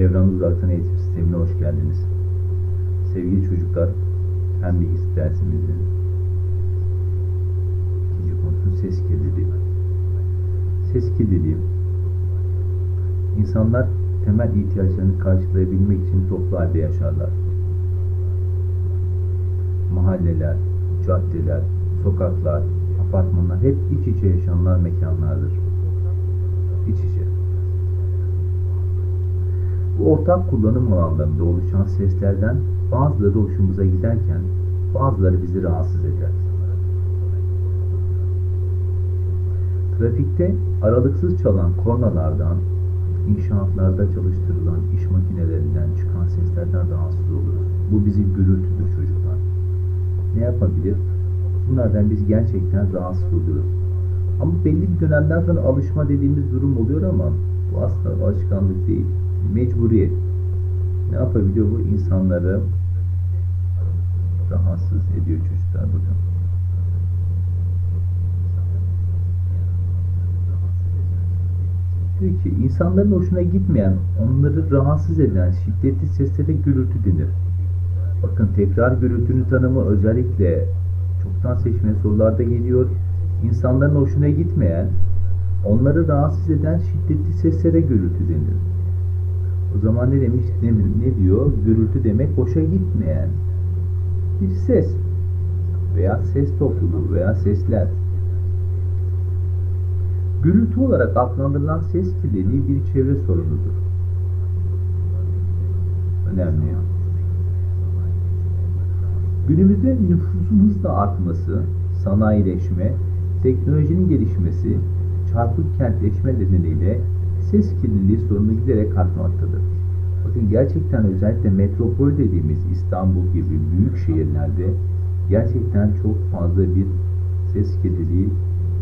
Çevremde Uzaktan Eğitim Sistemi'ne hoş geldiniz. Sevgili çocuklar, hem bilgisi dersimizin ikinci konusu ses kirliliği. Ses kirliliği, insanlar temel ihtiyaçlarını karşılayabilmek için toplu halde yaşarlar. Mahalleler, caddeler, sokaklar, apartmanlar hep iç içe yaşanılan mekanlardır. İç içe. Bu ortak kullanım alanlarında oluşan seslerden bazıları hoşumuza giderken bazıları bizi rahatsız eder. Trafikte aralıksız çalan kornalardan, inşaatlarda çalıştırılan iş makinelerinden çıkan seslerden rahatsız oluruz. Bu bizim gürültüdür çocuklar. Ne yapabilir? Bunlardan biz gerçekten rahatsız oluyoruz. Ama belli bir dönemden sonra alışma dediğimiz durum oluyor ama bu aslında alışkanlık değil. Mecburiyet. Ne yapabiliyor bu? insanları rahatsız ediyor çocuklar bakın. Diyor ki insanların hoşuna gitmeyen, onları rahatsız eden şiddetli seslere gürültü denir. Bakın tekrar gürültünün tanımı özellikle çoktan seçmeli sorularda geliyor. İnsanların hoşuna gitmeyen, onları rahatsız eden şiddetli seslere gürültü denir. O zaman ne demiş, ne, ne diyor? Gürültü demek hoşa gitmeyen bir ses veya ses topluluğu veya sesler. Gürültü olarak adlandırılan ses kirliliği bir çevre sorunudur. Önemli. Günümüzde nüfusun hızla artması, sanayileşme, teknolojinin gelişmesi, çarpık kentleşme nedeniyle ses kirliliği sorunu giderek artmaktadır. Bakın gerçekten özellikle metropol dediğimiz İstanbul gibi büyük şehirlerde gerçekten çok fazla bir ses kirliliği,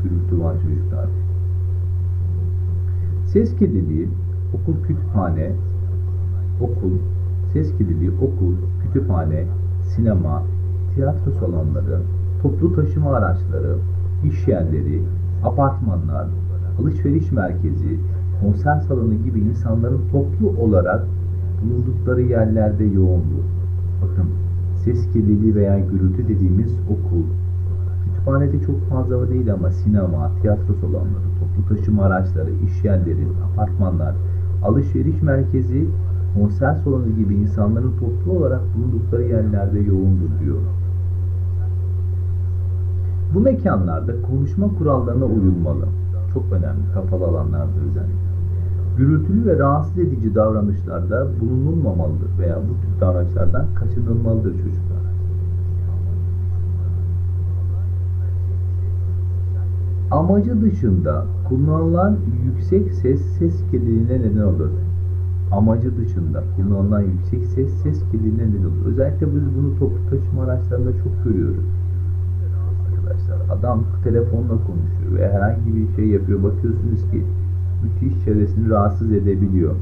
gürültü var çocuklar. Ses kirliliği okul kütüphane, okul, ses kirliliği okul, kütüphane, sinema, tiyatro salonları, toplu taşıma araçları, iş yerleri, apartmanlar, alışveriş merkezi, konser salonu gibi insanların toplu olarak bulundukları yerlerde yoğundur. Bakın ses kirliliği veya gürültü dediğimiz okul, kütüphanede çok fazla değil ama sinema, tiyatro salonları, toplu taşıma araçları, iş yerleri, apartmanlar, alışveriş merkezi, konser salonu gibi insanların toplu olarak bulundukları yerlerde yoğundur diyor. Bu mekanlarda konuşma kurallarına uyulmalı. Çok önemli kapalı alanlarda özellikle. Gürültülü ve rahatsız edici davranışlarda bulunulmamalıdır veya bu tür davranışlardan kaçınılmalıdır çocuklar. Amacı dışında kullanılan yüksek ses ses kirliliğine neden olur. Amacı dışında kullanılan yüksek ses ses kirliliğine neden olur. Özellikle biz bunu toplu taşıma araçlarında çok görüyoruz. Adam telefonla konuşuyor ve herhangi bir şey yapıyor. Bakıyorsunuz ki müthiş çevresini rahatsız edebiliyor.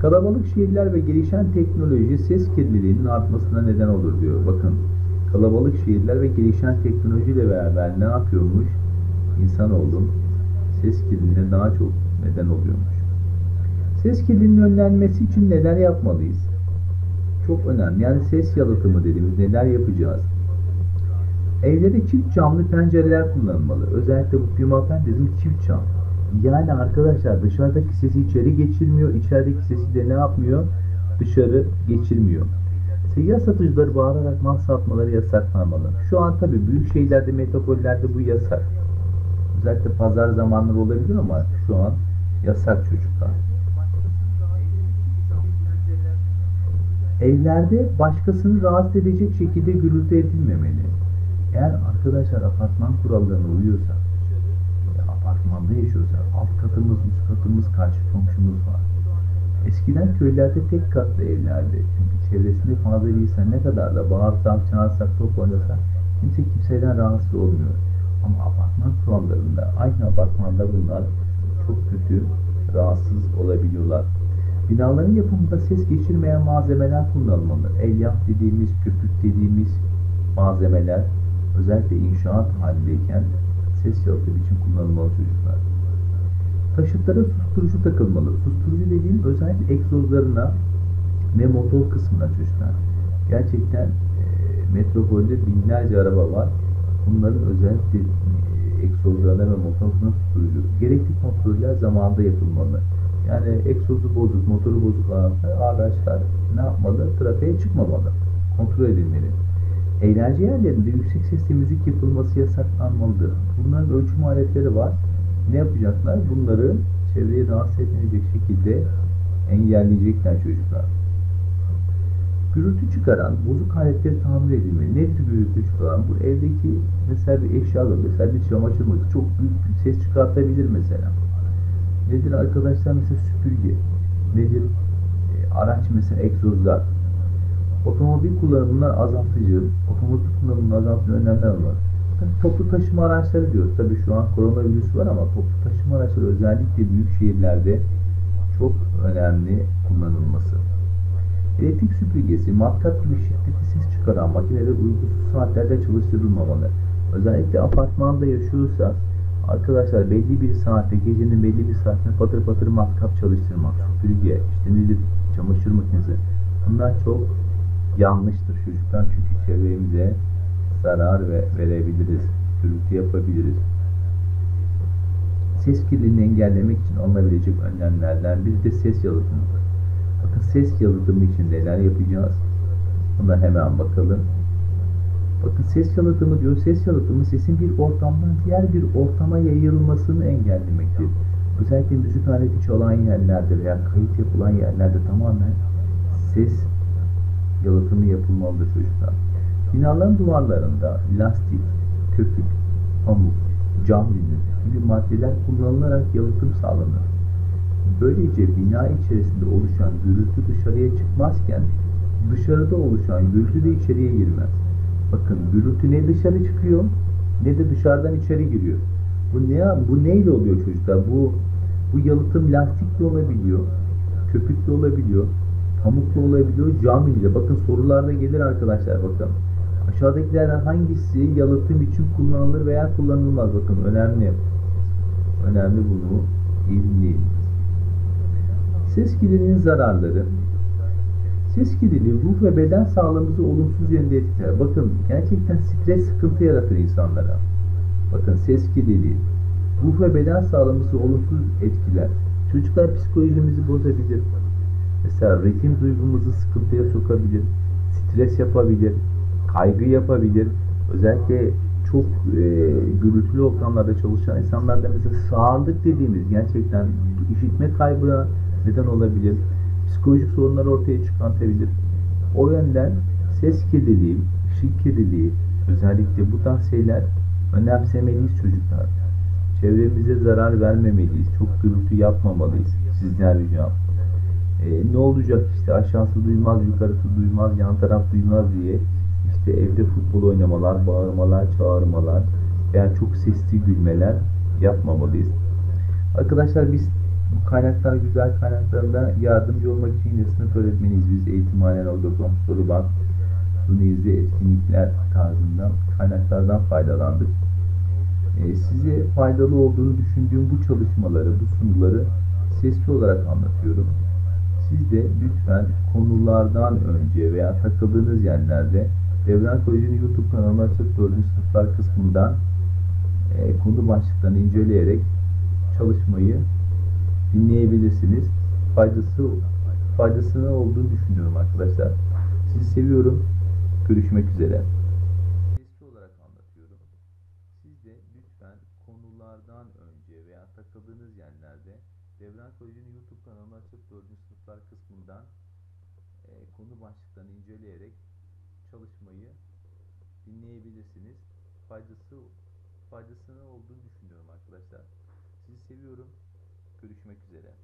Kalabalık şehirler ve gelişen teknoloji ses kirliliğinin artmasına neden olur diyor. Bakın kalabalık şehirler ve gelişen teknolojiyle beraber ne yapıyormuş? İnsanoğlu ses kirliliğine daha çok neden oluyormuş. Ses kirliliğinin önlenmesi için neler yapmalıyız? Çok önemli. Yani ses yalıtımı dediğimiz neler yapacağız? Evlere çift camlı pencereler kullanılmalı. Özellikle bu pimapenizm çift cam. Yani arkadaşlar dışarıdaki sesi içeri geçirmiyor, içerideki sesi de ne yapmıyor? Dışarı geçirmiyor. Seyyar satıcıları bağırarak mal satmaları yasaklanmalı. Şu an tabi büyük şehirlerde, metropollerde bu yasak. Özellikle pazar zamanları olabilir ama şu an yasak çocuklar. Evlerde başkasını rahatsız edecek şekilde gürültü edilmemeli. Eğer arkadaşlar apartman kurallarına uyuyorsa, apartmanda yaşıyorsa, alt katımız, üst katımız, karşı komşumuz var. Eskiden köylerde tek katlı evlerdi. Çünkü çevresinde fazla insan ne kadar da bağırsak, çağırsak, top oynasak kimse kimseden rahatsız olmuyor. Ama apartman kurallarında aynı apartmanda bunlar çok kötü rahatsız olabiliyorlar. Binaların yapımında ses geçirmeyen malzemeler kullanılmalı. Elyaf dediğimiz, köpük dediğimiz malzemeler özellikle inşaat halindeyken ses yalıtım için kullanılmalı çocuklar. Taşıtlara susturucu takılmalı. Susturucu dediğim özellikle egzozlarına ve motor kısmına çocuklar. Gerçekten e, metropolde binlerce araba var. Bunların özellikle e, egzozlarına ve motor kısmına susturucu. Gerekli kontroller zamanında yapılmalı. Yani egzozu bozuk, motoru bozuk araçlar ne yapmalı? Trafiğe çıkmamalı. Kontrol edilmeli. Eğlence yerlerinde yüksek sesli müzik yapılması yasaklanmalıdır. Bunların ölçüm aletleri var. Ne yapacaklar? Bunları çevreye rahatsız etmeyecek şekilde engelleyecekler çocuklar. Gürültü çıkaran bozuk aletleri tamir edilmeli. Nedir gürültü çıkaran? Bu evdeki mesela bir eşyalar, mesela bir çamaşır makinesi çok büyük bir ses çıkartabilir mesela. Nedir arkadaşlar? Mesela süpürge. Nedir? E, araç mesela egzozlar. Otomobil kullanımından azaltıcı, otomobil kullanımını azaltıcı önlemler var. Tabii toplu taşıma araçları diyoruz. Tabii şu an koronavirüs var ama toplu taşıma araçları özellikle büyük şehirlerde çok önemli kullanılması. Elektrik süpürgesi, matkap gibi şiddetli ses çıkaran makineler uykusuz saatlerde çalıştırılmamalı. Özellikle apartmanda yaşıyorsa arkadaşlar belli bir saatte, gecenin belli bir saatinde patır patır matkap çalıştırmak, süpürge, işte nedir, çamaşır makinesi. Bunlar çok yanlıştır çocuklar çünkü çevremize zarar ve verebiliriz, gürültü yapabiliriz. Ses kirliliğini engellemek için alınabilecek önlemlerden biri de ses yalıtımıdır. Bakın ses yalıtımı için neler yapacağız? Buna hemen bakalım. Bakın ses yalıtımı diyor. Ses yalıtımı sesin bir ortamdan diğer bir ortama yayılmasını engellemektir. Özellikle müzik aleti çalan yerlerde veya kayıt yapılan yerlerde tamamen ses yalıtımı yapılmalıdır çocuklar. Binaların duvarlarında lastik, köpük, pamuk, cam yünü gibi maddeler kullanılarak yalıtım sağlanır. Böylece bina içerisinde oluşan gürültü dışarıya çıkmazken dışarıda oluşan gürültü de içeriye girmez. Bakın gürültü ne dışarı çıkıyor ne de dışarıdan içeri giriyor. Bu ne bu neyle oluyor çocuklar? Bu bu yalıtım lastikle olabiliyor, köpükle olabiliyor, pamukla olabiliyor, cam ile. Bakın sorularda gelir arkadaşlar bakın. Aşağıdakilerden hangisi yalıtım için kullanılır veya kullanılmaz? Bakın önemli. Önemli bunu ilmi. Ses kirliliğinin zararları. Ses kirliliği ruh ve beden sağlığımızı olumsuz yönde etkiler. Bakın gerçekten stres sıkıntı yaratır insanlara. Bakın ses kirliliği ruh ve beden sağlığımızı olumsuz etkiler. Çocuklar psikolojimizi bozabilir. Mesela ritim duygumuzu sıkıntıya sokabilir. Stres yapabilir. Kaygı yapabilir. Özellikle çok e, gürültülü ortamlarda çalışan insanlarda mesela sağırlık dediğimiz gerçekten işitme kaybına neden olabilir. Psikolojik sorunlar ortaya çıkartabilir. O yönden ses kirliliği, ışık kirliliği özellikle bu tarz şeyler önemsemeliyiz çocuklar. Çevremize zarar vermemeliyiz. Çok gürültü yapmamalıyız. Sizden ricam. Ee, ne olacak işte aşağısı duymaz, yukarısı duymaz, yan taraf duymaz diye işte evde futbol oynamalar, bağırmalar, çağırmalar veya çok sesli gülmeler yapmamalıyız. Arkadaşlar biz bu kaynaklar güzel kaynaklarında yardımcı olmak için yine sınıf öğretmeniyiz biz eğitimhane.com soru bank Sunizli etkinlikler tarzında kaynaklardan faydalandık. Ee, size faydalı olduğunu düşündüğüm bu çalışmaları, bu sunuları sesli olarak anlatıyorum. Siz de lütfen konulardan önce veya takıldığınız yerlerde Devran Koleji'nin YouTube kanalına açıp 4. sınıflar kısmından e, konu başlıklarını inceleyerek çalışmayı dinleyebilirsiniz. Faydası faydasını olduğunu düşünüyorum arkadaşlar. Sizi seviyorum. Görüşmek üzere. Sesli olarak anlatıyorum. Siz de lütfen konulardan önce veya takıldığınız yerlerde Devran Koleji'nin YouTube kanalını açıp 4. sınıflar kısmından e, konu başlıklarını inceleyerek çalışmayı dinleyebilirsiniz. Faydası faydasını olduğunu düşünüyorum arkadaşlar. Sizi seviyorum. Görüşmek üzere.